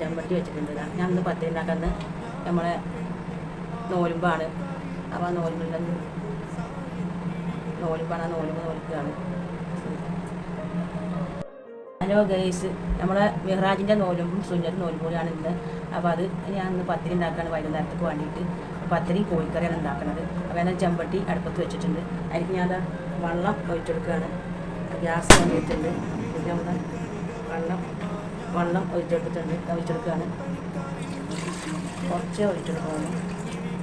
ചെമ്പട്ടി വെച്ചിട്ടുണ്ട്. ഞാൻ ഇന്ന് പത്തിരി ഉണ്ടാക്കുന്നത് നമ്മളെ നോലുമ്പാണ് അപ്പോൾ ആ നോലുമ്പിന്റെ നോലുമ്പാണ് ആ നോലുമ്പ് നോൽക്കുകയാണ്. ഹലോ ഗൈസ് നമ്മളെ മെഹ്റാജിന്റെ നോലുമ്പും സുഞ്ഞത്ത് നോലും കൂടിയാണ് ഇന്ന്. അപ്പോൾ അത് ഞാൻ ഇന്ന് പത്തിരി ഉണ്ടാക്കുകയാണ് വൈകുന്നേരത്തേക്ക് വേണ്ടിയിട്ട്. പത്തിരി കോഴിക്കറിയാണ് ഉണ്ടാക്കുന്നത് അപ്പോൾ ഞാൻ ചെമ്പട്ടി അടുപ്പത്ത് വെച്ചിട്ടുണ്ട്. അതിലേക്ക് ഞാൻ വെള്ളം ഒഴിച്ചെടുക്കുകയാണ് ഗ്യാസ് വേണ്ടിയിട്ടുണ്ട് പിന്നെ വെള്ളം വെള്ളം ഒഴിച്ചെടുത്തിട്ടുണ്ട്. ഒഴിച്ചെടുക്കുകയാണ്. കുറച്ച് ഒഴിച്ചെടുക്കുകയാണ്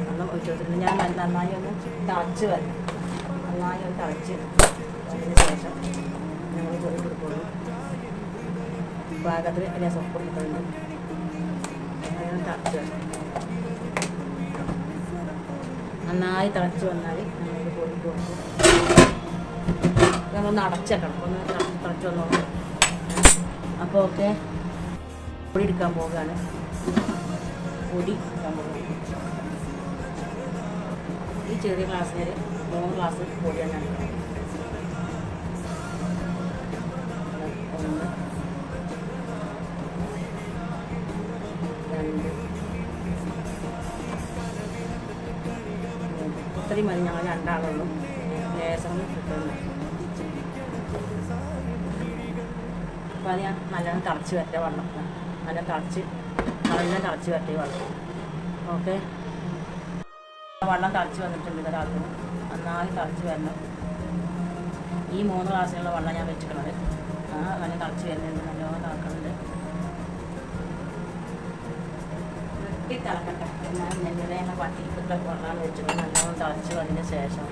വെള്ളം ഒഴിച്ചെടുത്തിട്ടുണ്ട്. ഞാൻ നന്ന- നന്നായി ഒന്ന് തളച്ച് വരണം നന്നായി ഒന്ന് തളച്ച് അതിന് ശേഷം ഞങ്ങൾ പൊടി കൊടുക്കുള്ളൂ. പാകത്തിന് രസം കൊടുക്കുന്നുണ്ട്. അങ്ങനെ തളച്ച് വരും. നന്നായി തിളച്ച് വന്നാൽ നമ്മൾ പൊടി കൊടുക്കും. നമ്മളൊന്ന് അടച്ചേക്കണം. ഒന്ന് തിളച്ച് വന്നോളൂ. അപ്പോൾ ഓക്കെ പൊടി എടുക്കാൻ പോവുകയാണ്. പൊടി എടുക്കാൻ പോവുകയാണ്. ഈ ചെറിയ ഗ്ലാസ്സിന് മൂന്ന് ഗ്ലാസ് പൊടിയാണ് എടുക്കുന്നത്. ഒന്ന് രണ്ട്. മൂന്ന് ഇത്രയും മതി. ഞങ്ങൾ രണ്ടാളുള്ളൂ. ലേസം കിട്ടുന്നു അപ്പോൾ അത് ഞാൻ നല്ലോണം തിളച്ച് വരട്ടെ വെള്ളം. നല്ല തിളച്ച് നല്ല തിളച്ച് വരട്ടെ വെള്ളം. ഓക്കെ? വെള്ളം തിളച്ച് വന്നിട്ടുണ്ട് ഒരാൾക്ക് നന്നായി തിളച്ച് വരണം. ഈ മൂന്ന് ഗ്ലാസ്സിലുള്ള വെള്ളം ഞാൻ വെച്ചിട്ടുള്ളത് നല്ല തിളച്ച് വരുന്നുണ്ട്. നല്ലോണം തിളക്കുന്നുണ്ട്. തിളക്കട്ടെ. എന്നാൽ നെല്ലിലെ ഞാൻ പട്ടിക്കുള്ള വെള്ളമാണ് വെച്ചിട്ട് നല്ലോണം തിളച്ച് വന്നതിന് ശേഷം.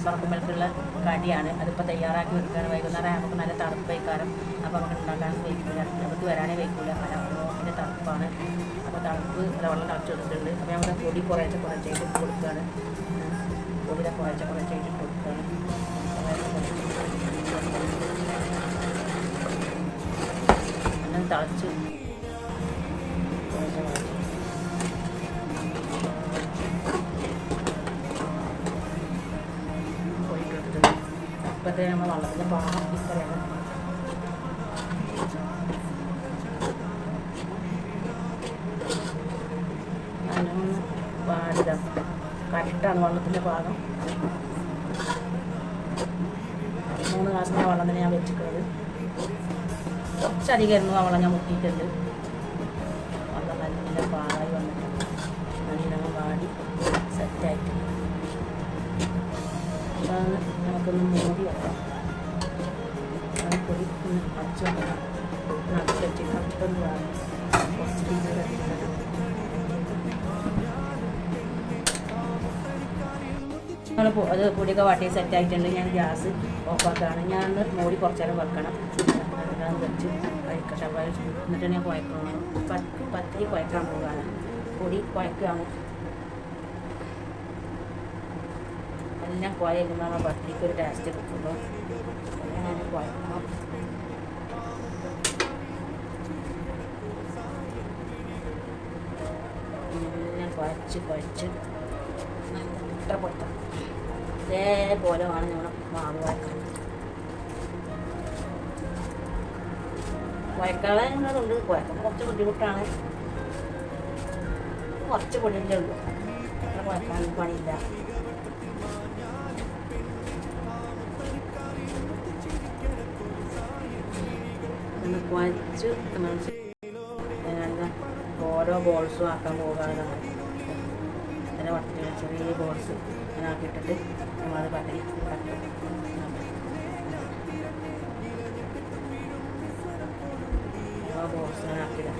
നമ്മളെ നൂൽപ്പറക്കുമ്പോഴേക്കുള്ള കടിയാണ്. അതിപ്പോൾ തയ്യാറാക്കി വെക്കുകയാണ്. വൈകുന്നേരം നമുക്ക് നല്ല തണുപ്പ് വയ്ക്കാറ് അപ്പോൾ നമുക്ക് ഉണ്ടാക്കാൻ വയ്ക്കില്ല നമുക്ക് വരാനേ വയ്ക്കില്ല നോക്കിന്റെ തണുപ്പാണ്. അപ്പോൾ തണുപ്പ് വെള്ളം തളച്ചു കൊടുക്കുന്നുണ്ട് അപ്പോൾ നമ്മുടെ പൊടി കുറേശ്ശെ കുറച്ചായിട്ട് കൊടുക്കുകയാണ്. പൊടിയുടെ കുറേശ്ശെ കുറച്ചായിട്ട് കൊടുക്കുകയാണ്. നല്ല തിളച്ച് കുറേശ്ശെ കുറച്ച് ഇപ്പോഴത്തെ നമ്മൾ വള്ളത്തിന്റെ പാകം ഇത്രയാണ്. കറക്റ്റാണ് വള്ളത്തിന്റെ പാകം മൂന്ന് ഗ്ലാസിന്റെ വെള്ളം തന്നെ ഞാൻ വെച്ചിട്ടുള്ളത്. കുറച്ചധികമായിരുന്നു ആ വെള്ളം ഞാൻ മുക്കിയിട്ടുണ്ട് നമ്മൾ അത് പൊടിയൊക്കെ വാട്ടി സെറ്റ് ആയിട്ടുണ്ട്. ഞാൻ ഗ്യാസ് ഓഫ് ഓഫാക്കുകയാണ് ഞാൻ മോടി കുറച്ച് നേരം വെക്കണം. വെച്ച് കഴിക്കട്ടെ എന്നിട്ട് ഞാൻ കുഴക്കണം പത്ത് പത്തിരി കുഴക്കാൻ പോവുകയാണ്. പൊടി കുഴക്കുകയാണ് എല്ലാം കുഴയില്ല നമ്മൾ പത്തിരിക്ക് ഒരു ടേസ്റ്റ് കിട്ടുമ്പോൾ ഞാൻ കുഴക്കണം എല്ലാം കുഴച്ച് കുഴച്ച് നല്ല വേണം നമ്മൾ മാവ് വഴക്കാൻ കുഴക്കാനുള്ളതുണ്ട് കുഴക്കുമ്പോൾ കുറച്ച് ബുദ്ധിമുട്ടാണ്. കുറച്ച് പൊടിയല്ലേ ഉള്ളൂ. അത്ര വഴക്കാൻ പണിയില്ല. കുഴച്ച് ഓരോ ബോൾസും ആക്കാൻ പോകാതെ ഇങ്ങനെ വട്ടിൽ ചെറിയ ബോൾസ് ഇങ്ങനെ ആക്കിയിട്ടിട്ട് ഇങ്ങനെ ആക്കിയിടാം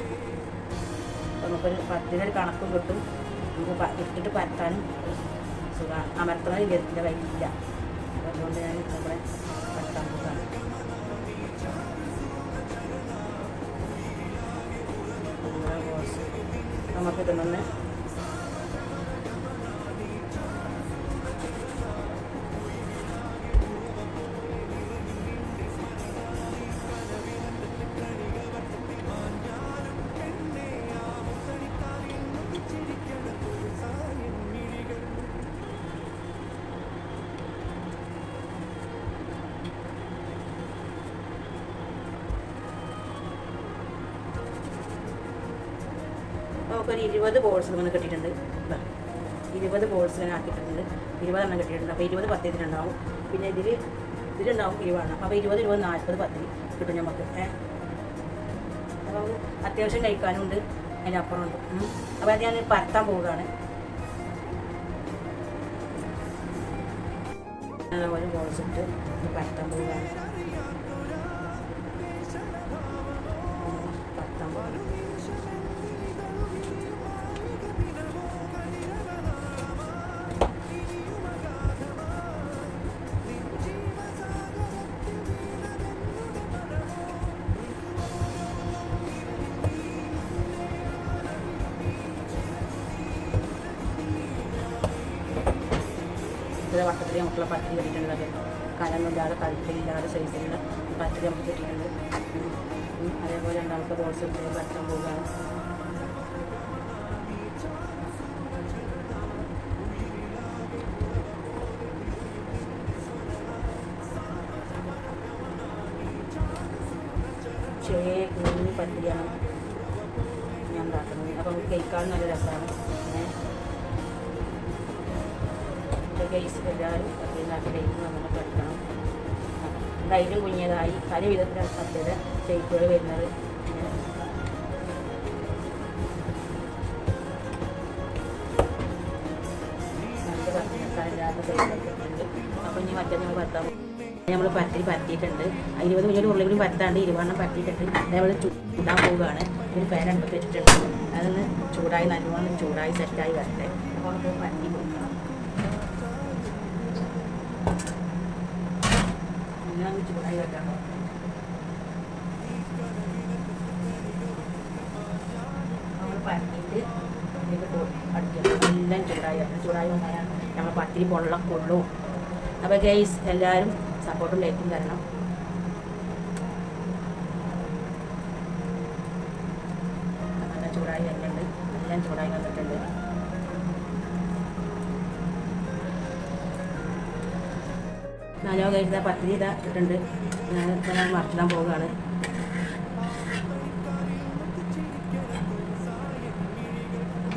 അപ്പോൾ നമുക്കൊരു പത്തിനൊരു കണക്കും കിട്ടും നമുക്ക് ഇട്ടിട്ട് പരത്താനും സുഖമാണ് അമർത്തുന്നത് ഇതിന്റെ വൈകില്ല അതുകൊണ്ട് ഞാൻ നമ്മുടെ പരത്താൻ പോകാണ് നമുക്ക് ഇതൊന്ന് നമുക്കൊരു ഇരുപത് ബോൾസ് ഇങ്ങനെ കിട്ടിയിട്ടുണ്ട്. ഇരുപത് ബോൾസ് ഇങ്ങനെ ആക്കിയിട്ടുണ്ട്. ഇരുപതെണ്ണം കിട്ടിയിട്ടുണ്ട്. അപ്പോൾ ഇരുപത് പത്ത് ഇതിലുണ്ടാവും. പിന്നെ ഇതിൽ ഇതിലുണ്ടാവും ഇരുപതെണ്ണം. അപ്പോൾ ഇരുപത് ഇരുപത് നാൽപ്പത് പത്തിന് കിട്ടും നമുക്ക് ഏഹ് അപ്പോൾ അത്യാവശ്യം കഴിക്കാനുണ്ട്. അതിനപ്പുറം ഉണ്ട് അപ്പോൾ അത് ഞാൻ പരത്താൻ പോവുകയാണ്. ഒരു ബോൾസ് ഇട്ട് പരത്താൻ പോവുകയാണ്. വട്ടത്തിൽ നമുക്കുള്ള പത്തിരി കിട്ടിയിട്ടുണ്ട്. അത്. കനമില്ലാതെ കഴുത്തിലില്ലാതെ സൈസിലുള്ള പത്തിരി നമുക്ക് കിട്ടിയിട്ടുണ്ട്. അതേപോലെ രണ്ടാമത്തെ ബോൾസ് പറ്റാൻ പോവുകയാണ്. ചെറിയ കുഞ്ഞു ഞാൻ ഉണ്ടാക്കുന്നത്. അപ്പം കേൾക്കാൻ നല്ല രസമാണ്. ഏഹ് ഗൈസ് എല്ലാവരും ഡേറ്റ് നമ്മൾ പഠിക്കണം. ധൈര്യം കുഞ്ഞതായി പല വിധത്തിലാണ് സത്യത ഷേപ്പുകൾ വരുന്നത്. നമ്മൾ പത്താം പത്തിരി പറ്റിയിട്ടുണ്ട് ഇരുപത് മിനിറ്റ് ഉള്ളിലും പത്താണ്ട് ഇരുപതെണ്ണം പറ്റിയിട്ടുണ്ട് അതേപോലെ ചൂടാൻ പോവുകയാണ്. ഒരു വെച്ചിട്ടുണ്ട്. അതൊന്ന് ചൂടായി നല്ലവണ്ണം ചൂടായി സെറ്റായി വരട്ടെ. അപ്പോൾ നമുക്ക് പരത്തി വെക്കണം നമ്മൾ പരത്തിയിട്ട് അടിക്കണം എല്ലാം ചൂടായി ചൂടായി വന്നാൽ നമ്മൾ പത്തിരി പൊള്ളക്കൊള്ളൂ അപ്പോൾ ഗൈസ് എല്ലാവരും സപ്പോർട്ടും ലൈക്കും തരണം ചൂടായി വരുന്നുണ്ട് എല്ലാം ചൂടായി വന്നിട്ടുണ്ട്. നാലോ കഴിച്ച പത്തിരി ഇതാ ഇട്ടിട്ടുണ്ട്. ഞാൻ ഞാൻ മറച്ചിടാൻ പോവുകയാണ്.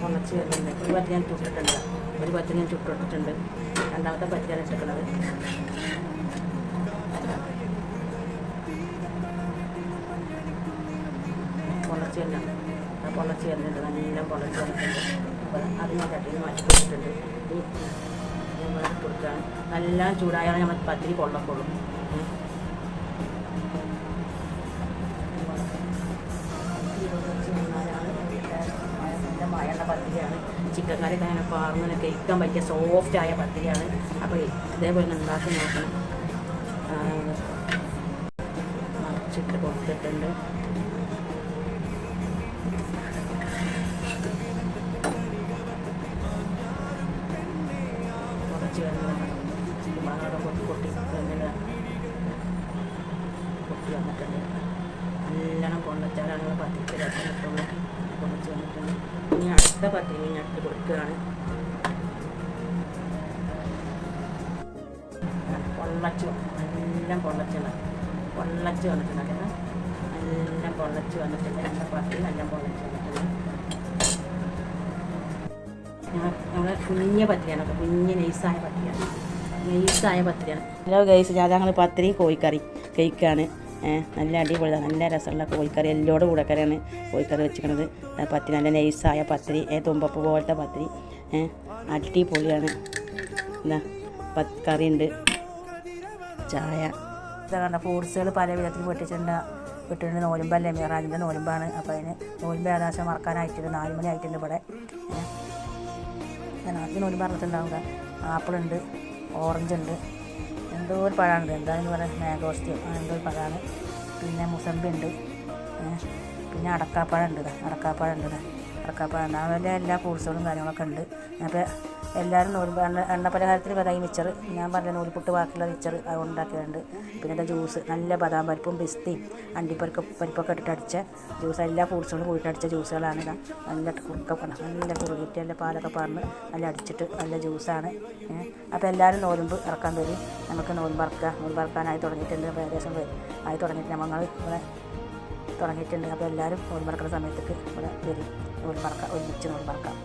ഉണച്ച് വരുന്നുണ്ട്. ഒരു പത്ത് ഞാൻ ചുട്ടിട്ടുണ്ട്. ഒരു പത്ത് ഞാൻ ചുട്ടിട്ടിട്ടുണ്ട് രണ്ടാമത്തെ പത്തിയാണ് ഇട്ടിട്ടുള്ളത് പൊളച്ച് തന്നെ ആ പൊളച്ച് വരുന്നുണ്ട്. നല്ല പൊളച്ച് വന്നിട്ടുണ്ട്. അപ്പോൾ അത് ഞാൻ ചട്ടിയിൽ മാറ്റി കൊടുത്തിട്ടുണ്ട്. നമ്മൾ കൊടുക്കുകയാണ് നല്ല ചൂടായാണ് നമ്മൾ പത്തിരി കൊള്ളക്കൊള്ളും മഴയുള്ള പത്തിരിയാണ് ചിക്കൻ കറിയൊക്കെ അങ്ങനെ പാർങ്ങനെ കഴിക്കാൻ പറ്റിയ ആയ പത്തിരിയാണ്. അപ്പോൾ ഇതേപോലെ ഉണ്ടാക്കി നോക്കണം. മറിച്ചിട്ട് കൊടുത്തിട്ടുണ്ട്. കൊണ്ടുവച്ചാലാണ് പത്തിരിക്ക് രസം കിട്ടുള്ളൂ കൊണ്ടുവച്ച് വന്നിട്ടുണ്ട്. ഇനി അടുത്ത പത്തിരി ഞട്ട് കൊടുക്കുകയാണ്. പൊള്ളച്ചു എല്ലാം പൊള്ളച്ചാണ് പൊള്ളച്ചു വന്നിട്ടുണ്ട് എല്ലാം പൊള്ളച്ച് വന്നിട്ടുണ്ട്. എന്റെ പത്തിരി നല്ല പൊള്ളച്ചു വന്നിട്ടുണ്ട്. കുഞ്ഞ പത്തിരിയാണ് കുഞ്ഞ് നൈസായ പത്തിരിയാണ് നൈസായ പത്തിരിയാണ് ഹലോ ഗൈസ് ഞാൻ ഞങ്ങൾ പത്തിരി കോഴിക്കറി കഴിക്കാണ്. നല്ല അടിപൊളിയാണ് നല്ല രസമുള്ള കോഴിക്കറി എല്ലോടും കൂടെ കറിയാണ് കോഴിക്കറി വെച്ചിരിക്കുന്നത് പത്തിരി നല്ല നൈസായ പത്തിരി തുമ്പപ്പ് പോലത്തെ പത്തിരി അടിപൊളിയാണ്. എന്താ പത്ത് കറിയുണ്ട്. ചായ. ഇതാ ഫ്രൂട്ട്സുകൾ പല വിധത്തിൽ പൊട്ടിച്ചിട്ടുണ്ട് വിട്ടിട്ടുണ്ട് നോലുമ്പല്ലേ മിറാജിന്റെ നോലുമ്പാണ്. അപ്പോൾ അതിന് നോലുമ്പ് ഏകദേശം മറക്കാനായിട്ടുണ്ട് നാല് മണി ആയിട്ടുണ്ട് ഇവിടെ. നാട്ടിൽ ഞാൻ ആദ്യം നോലും പറഞ്ഞിട്ടുണ്ടാവുക ആപ്പിളുണ്ട് ഓറഞ്ച് ഉണ്ട് എന്തോ ഒരു പഴമാണ് എന്താണെന്ന് പറയാം മാഗോസ്റ്റിയോ അങ്ങനെ എന്തോ ഒരു പഴമാണ്. പിന്നെ മുസമ്പി ഉണ്ട് പിന്നെ അടക്കാപ്പഴം ഉണ്ട് അടക്കാപ്പഴം ഉണ്ട്. അടക്കാപ്പഴം അതുപോലെ എല്ലാ ഫ്രൂട്ട്സുകളും കാര്യങ്ങളൊക്കെ ഉണ്ട്. അപ്പോൾ എല്ലാവരും നൂൽ എണ്ണ എണ്ണ പലഹാരത്തിൽ പറയാം ഞാൻ പറഞ്ഞ നൂൽപുട്ട് ബാക്കിയുള്ള മിച്ചർ അത് ഉണ്ടാക്കിയിട്ടുണ്ട് പിന്നെ എന്റെ ജ്യൂസ്? നല്ല ബദാം പരിപ്പും പിസ്തയും അണ്ടിപ്പരിപ്പ് പരിപ്പൊക്കെ ഇട്ടിട്ട് അടിച്ച ജ്യൂസ്. എല്ലാ ഫ്രൂട്ട്സുകളും കൂടിയിട്ട് അടിച്ച ജ്യൂസുകളാണ് നല്ല കുറുക്കണം നല്ല കുറുകിയിട്ട് നല്ല പാലൊക്കെ പറഞ്ഞ് നല്ല അടിച്ചിട്ട് നല്ല ജ്യൂസാണ്. അപ്പോൾ എല്ലാവരും നോലുമ്പ് ഇറക്കാൻ വരും. നമുക്ക് നോലുമ്പ് ഇറക്കാനായി തുടങ്ങിയിട്ടുണ്ട്. ഏകദേശം ആയി തുടങ്ങിയിട്ട് നമ്മൾ ഇവിടെ തുടങ്ങിയിട്ടുണ്ട്. അപ്പോൾ എല്ലാവരും നോൽ മറക്കുന്ന സമയത്തേക്ക് ഇവിടെ വരും. നോൽ മറക്കാം ഒരുമിച്ച് നോൽ മറക്കാം